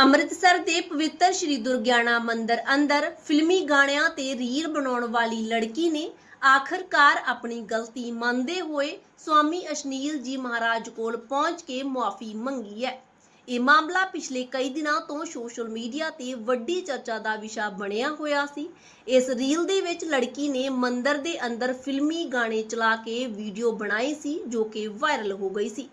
ਅੰਮ੍ਰਿਤਸਰ ਦੇ ਪਵਿੱਤਰ ਸ਼੍ਰੀ ਦੁਰਗਿਆਣਾ ਮੰਦਿਰ ਅੰਦਰ ਫਿਲਮੀ ਗਾਣਿਆਂ ਤੇ ਰੀਲ ਬਣਾਉਣ ਵਾਲੀ ਲੜਕੀ ਨੇ ਆਖਰਕਾਰ ਆਪਣੀ ਗਲਤੀ ਮੰਨਦੇ ਹੋਏ ਸਵਾਮੀ ਅਸ਼ਨੀਲ ਜੀ ਮਹਾਰਾਜ ਕੋਲ ਪਹੁੰਚ ਕੇ ਮੁਆਫੀ ਮੰਗੀ ਹੈ। ਇਹ ਮਾਮਲਾ ਪਿਛਲੇ ਕਈ ਦਿਨਾਂ ਤੋਂ ਸੋਸ਼ਲ ਮੀਡੀਆ ਤੇ ਵੱਡੀ ਚਰਚਾ ਦਾ ਵਿਸ਼ਾ ਬਣਿਆ ਹੋਇਆ ਸੀ। ਇਸ ਰੀਲ ਦੇ ਵਿੱਚ ਲੜਕੀ ਨੇ ਮੰਦਿਰ ਦੇ ਅੰਦਰ ਫਿਲਮੀ ਗਾਣੇ ਚਲਾ ਕੇ ਵੀਡੀਓ ਬਣਾਈ ਸੀ, ਜੋ ਕਿ ਵਾਇਰਲ ਹੋ ਗਈ ਸੀ।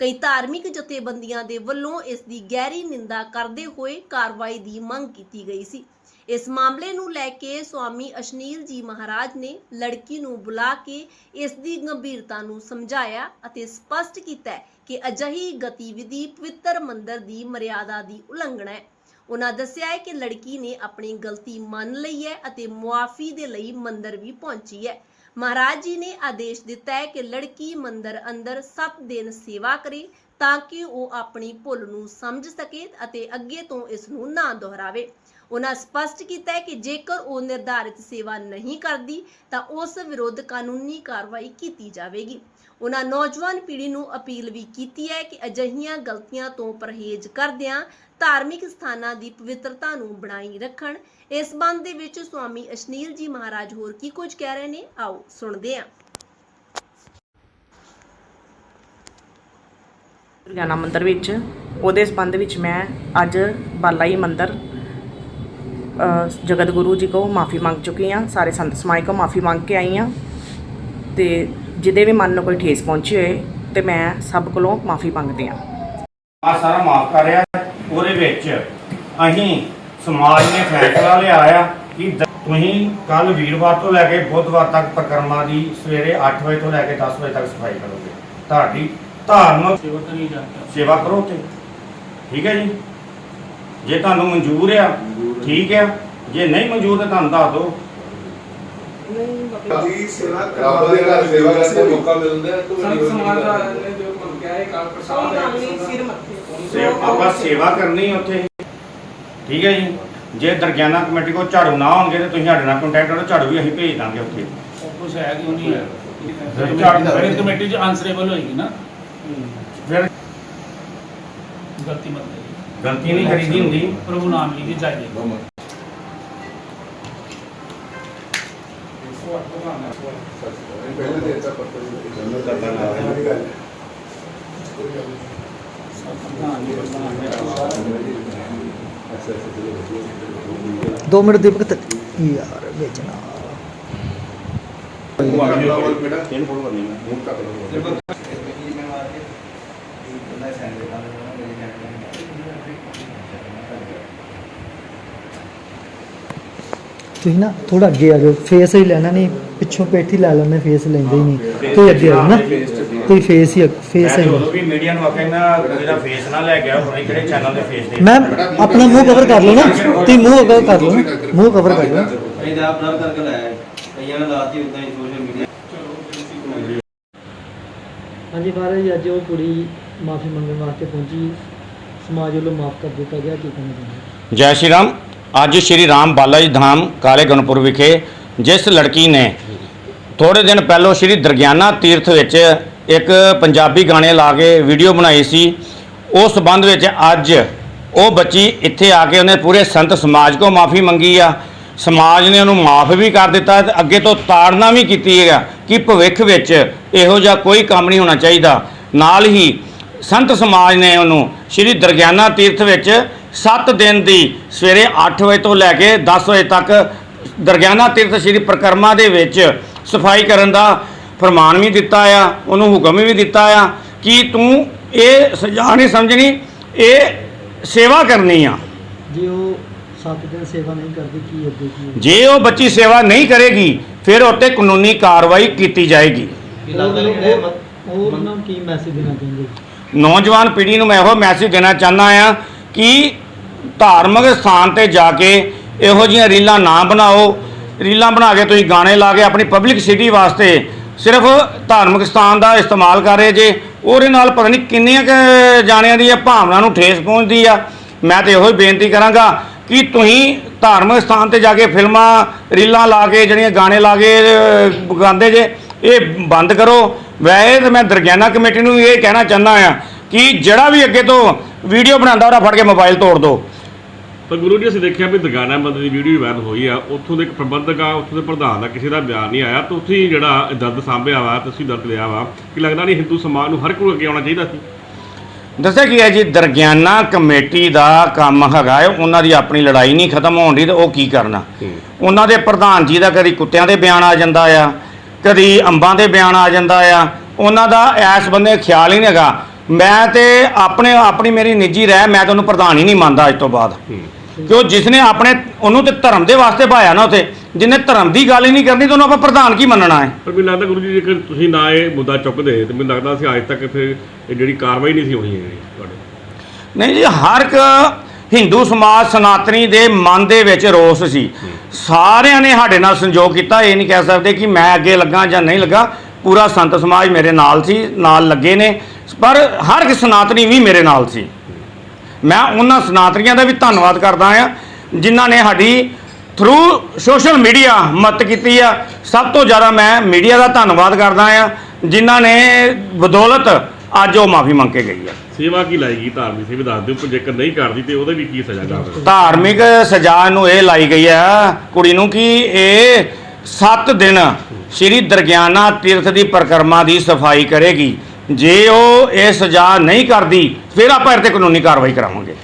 ਕਈ ਧਾਰਮਿਕ ਜਥੇਬੰਦੀਆਂ ਦੇ ਵੱਲੋਂ ਇਸ ਦੀ ਗਹਿਰੀ ਨਿੰਦਾ ਕਰਦੇ ਹੋਏ ਕਾਰਵਾਈ ਦੀ ਮੰਗ ਕੀਤੀ ਗਈ ਸੀ। ਇਸ ਮਾਮਲੇ ਨੂੰ ਲੈ ਕੇ ਸਵਾਮੀ ਅਸ਼ਨੀਲ ਜੀ ਮਹਾਰਾਜ ਨੇ ਲੜਕੀ ਨੂੰ ਬੁਲਾ ਕੇ ਇਸ ਦੀ ਗੰਭੀਰਤਾ ਨੂੰ ਸਮਝਾਇਆ ਅਤੇ ਸਪਸ਼ਟ ਕੀਤਾ ਕਿ ਅਜਿਹੀ ਗਤੀਵਿਧੀ ਪਵਿੱਤਰ ਮੰਦਰ ਦੀ ਮਰਿਆਦਾ ਦੀ ਉਲੰਘਣਾ ਹੈ। ਉਹਨਾਂ ਦੱਸਿਆ ਹੈ ਕਿ ਲੜਕੀ ਨੇ ਆਪਣੀ ਗਲਤੀ ਮੰਨ ਲਈ ਹੈ ਅਤੇ ਮੁਆਫੀ ਦੇ ਲਈ ਮੰਦਰ ਵੀ ਪਹੁੰਚੀ ਹੈ। ਮਹਾਰਾਜ ਜੀ ਨੇ ਆਦੇਸ਼ ਦਿੱਤਾ ਹੈ ਕਿ ਲੜਕੀ ਮੰਦਰ ਅੰਦਰ 7 ਦਿਨ ਸੇਵਾ ਕਰੇ ਤਾਂ ਕਿ ਉਹ ਆਪਣੀ ਭੁੱਲ ਨੂੰ ਸਮਝ ਸਕੇ ਅਤੇ ਅੱਗੇ ਤੋਂ ਇਸ ਨੂੰ ਨਾ ਦੁਹਰਾਵੇ। ਉਹਨਾਂ ਸਪਸ਼ਟ ਕੀਤਾ ਹੈ ਕਿ ਜੇਕਰ ਉਹ ਨਿਰਧਾਰਿਤ ਸੇਵਾ ਨਹੀਂ ਕਰਦੀ ਤਾਂ ਉਸ ਵਿਰੁੱਧ ਕਾਨੂੰਨੀ ਕਾਰਵਾਈ ਕੀਤੀ ਜਾਵੇਗੀ। ਉਹਨਾਂ ਨੌਜਵਾਨ ਪੀੜ੍ਹੀ ਨੂੰ ਅਪੀਲ ਵੀ ਕੀਤੀ ਹੈ ਕਿ ਅਜਿਹੀਆਂ ਗਲਤੀਆਂ ਤੋਂ ਪਰਹੇਜ਼ ਕਰਦਿਆਂ ਧਾਰਮਿਕ ਸਥਾਨਾਂ ਦੀ ਪਵਿੱਤਰਤਾ ਨੂੰ ਬਣਾਈ ਰੱਖਣ। ਇਸ ਬੰਦ ਦੇ ਵਿੱਚ ਸਵਾਮੀ ਅਸ਼ਨੀਲ ਜੀ ਮਹਾਰਾਜ ਹੋਰ ਕੀ ਕੁਝ ਕਹਿ ਰਹੇ ਨੇ? ਆਓ ਸੁਣਦੇ ਹਾਂ। ਦੁਰਗਿਆਨਾ ਮੰਦਿਰ ਵਿੱਚ ਉਹਦੇ ਸੰਬੰਧ ਵਿੱਚ ਮੈਂ ਅੱਜ ਬਾਲਾਈ ਮੰਦਿਰ ਅ, ਜਗਤ ਗੁਰੂ ਜੀ ਕੋ ਮਾਫੀ ਮੰਗ ਚੁੱਕੀ ਹਾਂ। ਸਾਰੇ ਸੰਤ ਸਮਾਜ ਕੋ ਮਾਫੀ ਮੰਗ ਕੇ ਆਈ ਹਾਂ। ਤੇ ਜਿਹਦੇ ਵੀ ਮਨ ਨੂੰ ਕੋਈ ਠੇਸ ਪਹੁੰਚੀ ਹੋਏ ਤੇ ਮੈਂ ਸਭ ਕੋਲੋਂ ਮਾਫੀ ਮੰਗਦੀ ਹਾਂ। ਆ ਸਾਰਾ ਮਾਫ ਕਰ ਰਿਹਾ ਉਹਦੇ ਵਿੱਚ ਅਸੀਂ ਸਮਾਜ ਨੇ ਫੈਸਲਾ ਲਿਆ ਆ ਕਿ ਤੁਸੀਂ ਕੱਲ ਵੀਰਵਾਰ ਤੋਂ ਲੈ ਕੇ ਬੁੱਧਵਾਰ ਤੱਕ ਪ੍ਰਕਰਮਾ ਦੀ ਸਵੇਰੇ 8 ਵਜੇ ਤੋਂ ਲੈ ਕੇ 10 ਵਜੇ ਤੱਕ ਸਫ਼ਾਈ ਕਰੋਗੇ। ਤੁਹਾਡੀ ਧਾਰਮਿਕ ਸੇਵਾ ਕਰੋ ਤੇ ਠੀਕ ਹੈ ਜੀ? ਜੇ ਤੁਹਾਨੂੰ ਮਨਜ਼ੂਰ ਆ ਠੀਕ ਆ। ਜੇ ਨਹੀਂ ਮਨਜ਼ੂਰ ਤਾਂ ਤੁਹਾਨੂੰ ਦੱਸ ਦਿਓ। ਕਾਫੀ ਸੇਵਾ ਰੱਬ ਦੇ ਘਰ ਸੇਵਾ ਕਰਨ ਦਾ ਮੌਕਾ ਮਿਲਦਾ ਹੈ ਤਾਂ ਸੰਤ ਸਮਾਜ ਦਾ ਹੈ। ਨੇ ਜੋ ਮਨ ਕਿਹਾ ਹੈ ਕਾਲ ਪ੍ਰਸਾਦ ਹੈ ਸੇ ਆਪਾਂ ਸੇਵਾ ਕਰਨੀ ਉੱਥੇ ਠੀਕ ਹੈ ਜੀ ਜੇ ਦਰਗਿਆਨਾ ਕਮੇਟੀ ਕੋਲ ਝਾੜੂ ਨਾ ਹੋਣਗੇ ਤੇ ਤੁਸੀਂ ਸਾਡੇ ਨਾਲ ਕੰਟੈਕਟ ਕਰੋ ਝਾੜੂ ਵੀ ਅਸੀਂ ਭੇਜ ਦਾਂਗੇ ਉੱਥੇ ਸਭ ਕੁਝ ਹੈ। ਕਿਉਂ ਨਹੀਂ ਹੈ ਫਿਰ ਝਾੜੂ ਫਿਰ ਕਮੇਟੀ ਚ ਆਨਸਰੇਬਲ ਹੋਏਗੀ ਨਾ ਫਿਰ ਗਲਤੀ ਮਤ ਕਰੀ ਗਲਤੀ ਨਹੀਂ ਕਰੀਦੀ ਹੁੰਦੀ। ਪ੍ਰਭੂ ਨਾਮ ਲਈ ਜਾਈਏ ਪਹਿਲੇ ਦਾ ਪੱਤਰ ਜਨਰਲ ਕਰਨਾ ਨਾ ਹੈ ਚਲੋ ਵਧੀਆ ਦੋ ਮਿੰਟ ਦੀਪਕ ਤੇ ਯਾਰ ਵੇਚਣਾ? ਉਹ ਆ ਗਿਆ। ਬੇਟਾ ਤਿੰਨ ਫੋਟੋ ਕਰਨੀ ਮੈਂ ਮੂੰਹ ਕੱਟ ਲਓ ਤੁਸੀਂ ਨਾ ਥੋੜਾ ਅੱਗੇ ਆ ਜਾਓ ਫੇਸ ਹੀ ਲੈਣਾ ਨਹੀਂ ਪਿੱਛੋਂ ਪੇਠੀ ਲੈ ਲੈਣੇ ਫੇਸ ਲੈਂਦੇ ਹੀ ਨਹੀਂ। ਤੁਸੀਂ ਅੱਗੇ ਆ ਨਾ ਤੁਸੀਂ ਫੇਸ ਹੀ ਫੇਸ ਹੀ ਵੀ ਮੀਡੀਆ ਨੂੰ ਆਖਿਆ ਨਾ ਮੇਰਾ ਫੇਸ ਨਾ ਲੈ ਕੇ ਆਓ ਪਤਾ ਨੀ ਕਿਹੜੇ ਚੈਨਲ ਦੇ ਫੇਸ ਦੇ ਮੈਂ ਆਪਣਾ ਮੂੰਹ ਕਵਰ ਕਰ ਲਓ ਨਾ। ਤੁਸੀਂ ਮੂੰਹ ਕਵਰ ਕਰ ਲਓ ਮੂੰਹ ਕਵਰ ਕਰ ਲਓ। ਅਸੀਂ ਤਾਂ ਆਪ ਨਾਲ ਕਰਕੇ ਲਾਇਆ ਹੈ। ਕਈਆਂ ਨੇ ਲਾਤੀ ਉਦਾਂ ਹੀ ਸੋਸ਼ਲ ਮੀਡੀਆ ਹਾਂਜੀ ਮਹਾਰਾਜ ਜੀ ਅੱਜ ਉਹ ਕੁੜੀ ਮਾਫੀ ਮੰਗਣ ਵਾਸਤੇ ਪਹੁੰਚੀ। ਸਮਾਜ ਵੱਲੋਂ ਮਾਫ ਕਰ ਦਿੱਤਾ ਗਿਆ ਕੀ ਕਹਿਣਾ ਚਾਹੁੰਦੇ ਜੈ ਸ਼੍ਰੀ ਰਾਮ। ਅੱਜ ਸ਼੍ਰੀ ਰਾਮ ਬਾਲਾ ਜੀ ਧਾਮ ਕਾਲੇ ਗਣਪੁਰ ਵਿਖੇ ਜਿਸ ਲੜਕੀ ਨੇ ਥੋੜੇ ਦਿਨ ਪਹਿਲਾਂ ਸ਼੍ਰੀ ਦਰਗਿਆਨਾ ਤੀਰਥ ਵਿੱਚ ਇੱਕ ਪੰਜਾਬੀ ਗਾਣੇ ਲਾ ਕੇ ਵੀਡੀਓ ਬਣਾਈ ਸੀ। ਉਸ ਸੰਬੰਧ ਵਿੱਚ ਅੱਜ ਉਹ ਬੱਚੀ ਇੱਥੇ ਆ ਕੇ ਉਹਨੇ ਪੂਰੇ ਸੰਤ ਸਮਾਜ ਕੋ ਮਾਫੀ ਮੰਗੀ ਆ। ਸਮਾਜ ਨੇ ਉਹਨੂੰ ਮਾਫ ਵੀ ਕਰ ਦਿੱਤਾ ਤੇ ਅੱਗੇ ਤੋਂ ਤਾੜਨਾ ਵੀ ਕੀਤੀ ਹੈਗਾ ਕਿ ਭਵਿੱਖ ਵਿੱਚ ਇਹੋ ਜਿਹਾ ਕੋਈ ਕੰਮ ਨਹੀਂ ਹੋਣਾ ਚਾਹੀਦਾ। ਨਾਲ ਹੀ ਸੰਤ ਸਮਾਜ ਨੇ ਉਹਨੂੰ ਸ਼੍ਰੀ ਦਰਗਿਆਨਾ ਤੀਰਥ ਵਿੱਚ 7 ਦਿਨ ਦੀ ਸਵੇਰੇ 8 ਵਜੇ ਤੋਂ ਲੈ ਕੇ 10 ਵਜੇ ਤੱਕ ਦਰਗਿਆਨਾ ਤੀਰਥ ਸ਼੍ਰੀ ਪ੍ਰਕਰਮਾ ਦੇ ਵਿੱਚ ਸਫ਼ਾਈ ਕਰਨ ਦਾ ਫਰਮਾਨ ਵੀ ਦਿੱਤਾ ਆ ਉਹਨੂੰ ਹੁਕਮ ਵੀ ਦਿੱਤਾ ਆ ਕਿ ਤੂੰ ਇਹ ਸਜ਼ਾ ਨਹੀਂ ਸਮਝਣੀ ਇਹ ਸੇਵਾ ਕਰਨੀ ਆ। ਜੀ ਉਹ 7 ਦਿਨ ਸੇਵਾ ਨਹੀਂ ਕਰਦੀ ਕੀ ਅੱਗੇ ਕੀ ਹੈ? ਜੇ ਉਹ ਬੱਚੀ ਸੇਵਾ ਨਹੀਂ ਕਰੇਗੀ ਫਿਰ ਉੱਤੇ ਕਾਨੂੰਨੀ ਕਾਰਵਾਈ ਕੀਤੀ ਜਾਏਗੀ। ਕੀ ਲੱਗਦਾ ਨਹੀਂ ਕਿ ਮਤ ਉਹ ਉਹਨਾਂ ਨੂੰ ਕੀ ਮੈਸੇਜ ਦੇਣਾ ਚਾਹੁੰਦੇ ਨੌਜਵਾਨ ਪੀੜ੍ਹੀ ਨੂੰ ਮੈਂ ਇਹੋ ਮੈਸੇਜ ਦੇਣਾ ਚਾਹੁੰਦਾ ਆ ਕਿ ਧਾਰਮਿਕ ਸਥਾਨ ਤੇ ਜਾ ਕੇ ਇਹੋ ਜਿਹੀਆਂ ਰੀਲਾਂ ਨਾ ਬਣਾਓ? ਰੀਲਾਂ ਬਣਾ ਕੇ ਤੁਸੀਂ ਗਾਣੇ ਲਾ ਕੇ ਆਪਣੀ ਪਬਲਿਕ ਸਿਟੀ ਵਾਸਤੇ ਸਿਰਫ ਧਾਰਮਿਕ ਸਥਾਨ ਦਾ ਇਸਤੇਮਾਲ ਕਰ ਰਹੇ ਜੇ, ਉਹਦੇ ਨਾਲ ਪਤਾ ਨਹੀਂ ਕਿੰਨੀਆਂ ਕੁ ਜਾਣਿਆਂ ਦੀ ਇਹ ਭਾਵਨਾ ਨੂੰ ਠੇਸ ਪਹੁੰਚਦੀ ਆ। ਮੈਂ ਤੇ ਇਹੋ ਹੀ ਬੇਨਤੀ ਕਰਾਂਗਾ ਕਿ ਤੁਸੀਂ ਧਾਰਮਿਕ ਸਥਾਨ ਤੇ ਜਾ ਕੇ ਫਿਲਮਾਂ, ਰੀਲਾਂ ਲਾ ਕੇ ਜਿਹੜੀਆਂ ਗਾਣੇ ਲਾ ਕੇ ਗਾਉਂਦੇ ਜੇ, ਇਹ ਬੰਦ ਕਰੋ। ਵੈਸੇ ਤੇ ਮੈਂ ਦਰਗਿਆਨਾ ਕਮੇਟੀ ਨੂੰ ਇਹ ਕਹਿਣਾ ਚਾਹੁੰਦਾ ਆ ਕਿ ਜਿਹੜਾ ਵੀ ਅੱਗੇ ਤੋਂ ਵੀਡੀਓ ਬਣਾਉਂਦਾ ਉਹਦਾ ਫੜ ਕੇ ਮੋਬਾਈਲ ਤੋੜ ਦਿਓ ਪਰ ਗੁਰੂ ਜੀ ਅਸੀਂ ਦੇਖਿਆ ਵੀ ਦਰਗਾਨਾ ਬੰਦੇ ਦੀ ਵੀਡੀਓ ਵਾਇਰਲ ਹੋਈ ਆ। ਉੱਥੋਂ ਦੇ ਇੱਕ ਪ੍ਰਬੰਧਕ ਆ ਉੱਥੋਂ ਦੇ ਪ੍ਰਧਾਨ ਦਾ ਕਿਸੇ ਦਾ ਬਿਆਨ ਨਹੀਂ ਆਇਆ। ਤੁਸੀਂ ਜਿਹੜਾ ਦਰਦ ਸਾਂਭਿਆ ਵਾ ਤੁਸੀਂ ਦਰਦ ਲਿਆ ਵਾ ਕਿ ਲੱਗਦਾ ਨਹੀਂ ਹਿੰਦੂ ਸਮਾਜ ਨੂੰ ਹਰ ਕੋਈ ਅੱਗੇ ਆਉਣਾ ਚਾਹੀਦਾ ਸੀ? ਦੱਸਿਆ ਕੀ ਹੈ ਜੀ ਦਰਗਿਆਨਾ ਕਮੇਟੀ ਦਾ ਕੰਮ ਹੈਗਾ ਹੈ ਉਹਨਾਂ ਦੀ ਆਪਣੀ ਲੜਾਈ ਨਹੀਂ ਖਤਮ ਹੋਣ ਦੀ ਤੇ ਉਹ ਕੀ ਕਰਨਾ? ਉਹਨਾਂ ਦੇ ਪ੍ਰਧਾਨ ਜੀ ਦਾ ਕਦੀ ਕੁੱਤਿਆਂ ਦੇ ਬਿਆਨ ਆ ਜਾਂਦਾ ਆ ਕਦੀ ਅੰਬਾਂ ਦੇ ਬਿਆਨ ਆ ਜਾਂਦਾ ਆ। ਉਹਨਾਂ ਦਾ ਐਸ ਬੰਦੇ ਖਿਆਲ ਹੀ ਨਹੀਂ ਹੈਗਾ। ਮੈਂ ਤੇ ਆਪਣੇ ਆਪਣੀ ਮੇਰੀ ਨਿੱਜੀ ਰਹਿ ਮੈਂ ਤਾਂ ਉਹਨੂੰ ਪ੍ਰਧਾਨ ਹੀ ਨਹੀਂ ਮੰਨਦਾ ਅੱਜ ਤੋਂ ਬਾਅਦ। ਕਿਉਂ? ਜਿਸ ਨੇ ਆਪਣੇ ਉਹਨੂੰ ਤੇ ਧਰਮ ਦੇ ਵਾਸਤੇ ਭਾਇਆ ਨਾ ਉਥੇ ਜਿਹਨੇ ਧਰਮ ਦੀ ਗੱਲ ਹੀ ਨਹੀਂ ਕਰਨੀ ਤਾਂ ਉਹਨੂੰ ਆਪਾਂ ਪ੍ਰਧਾਨ ਕੀ ਮੰਨਣਾ ਹੈ? ਪਰ ਮੈਨੂੰ ਲੱਗਦਾ ਗੁਰੂ ਜੀ ਜੇਕਰ ਤੁਸੀਂ ਨਾ ਇਹ ਮੁੱਦਾ ਚੁੱਕਦੇ ਤੇ ਮੈਨੂੰ ਲੱਗਦਾ ਸੀ ਅੱਜ ਤੱਕ ਫਿਰ ਇਹ ਜਿਹੜੀ ਕਾਰਵਾਈ ਨਹੀਂ ਸੀ ਹੋਣੀ ਹੈ ਤੁਹਾਡੇ ਨਹੀਂ ਜੀ ਹਰ ਇੱਕ ਹਿੰਦੂ ਸਮਾਜ ਸਨਾਤਨੀ ਦੇ ਮਨ ਦੇ ਵਿੱਚ ਰੋਸ ਸੀ। ਸਾਰਿਆਂ ਨੇ ਸਾਡੇ ਨਾਲ ਸੰਯੋਗ ਕੀਤਾ ਇਹ ਨਹੀਂ ਕਹਿ ਸਕਦੇ ਕਿ ਮੈਂ ਅੱਗੇ ਲੱਗਾ ਜਾਂ ਨਹੀਂ ਲੱਗਾ। ਪੂਰਾ ਸੰਤ ਸਮਾਜ ਮੇਰੇ ਨਾਲ ਸੀ ਨਾਲ ਲੱਗੇ ਨੇ। ਪਰ ਹਰ ਇੱਕ ਸਨਾਤਨੀ ਵੀ ਮੇਰੇ ਨਾਲ ਸੀ। ਮੈਂ ਉਹਨਾਂ ਸਨਾਤਨੀਆਂ ਦਾ ਵੀ ਧੰਨਵਾਦ ਕਰਦਾ ਆ ਜਿਨ੍ਹਾਂ ਨੇ ਸਾਡੀ ਥਰੂ ਸੋਸ਼ਲ ਮੀਡੀਆ ਮਦਦ ਕੀਤੀ ਆ। ਸਭ ਤੋਂ ਜ਼ਿਆਦਾ ਮੈਂ ਮੀਡੀਆ ਦਾ ਧੰਨਵਾਦ ਕਰਦਾ ਆ ਜਿਨ੍ਹਾਂ ਨੇ ਬਦੌਲਤ ਅੱਜ ਉਹ ਮਾਫੀ ਮੰਗ ਕੇ ਗਈ ਆ। ਸੇਵਾ ਕੀ ਲਾਏਗੀ ਧਾਰਮਿਕ ਸੇਵਾ ਦੱਸ ਦਿਓ ਜੇਕਰ ਨਹੀਂ ਕਰਦੀ ਤੇ ਉਹਦੇ ਵੀ ਕੀ ਸਜ਼ਾ ਜਾਵੇ ਧਾਰਮਿਕ ਸਜ਼ਾ ਨੂੰ ਇਹ ਲਾਈ ਗਈ ਆ ਕੁੜੀ ਨੂੰ ਕਿ ਇਹ 7 ਦਿਨ ਸ਼੍ਰੀ ਦਰਗਿਆਨਾ ਤੀਰਥ ਦੀ ਪਰਿਕਰਮਾ ਦੀ ਸਫ਼ਾਈ ਕਰੇਗੀ। ਜੇ ਉਹ ਇਹ ਸਜ਼ਾ ਨਹੀਂ ਕਰਦੀ ਫਿਰ ਆਪਾਂ ਇਹ ਤੇ ਕਾਨੂੰਨੀ ਕਾਰਵਾਈ ਕਰਾਵਾਂਗੇ।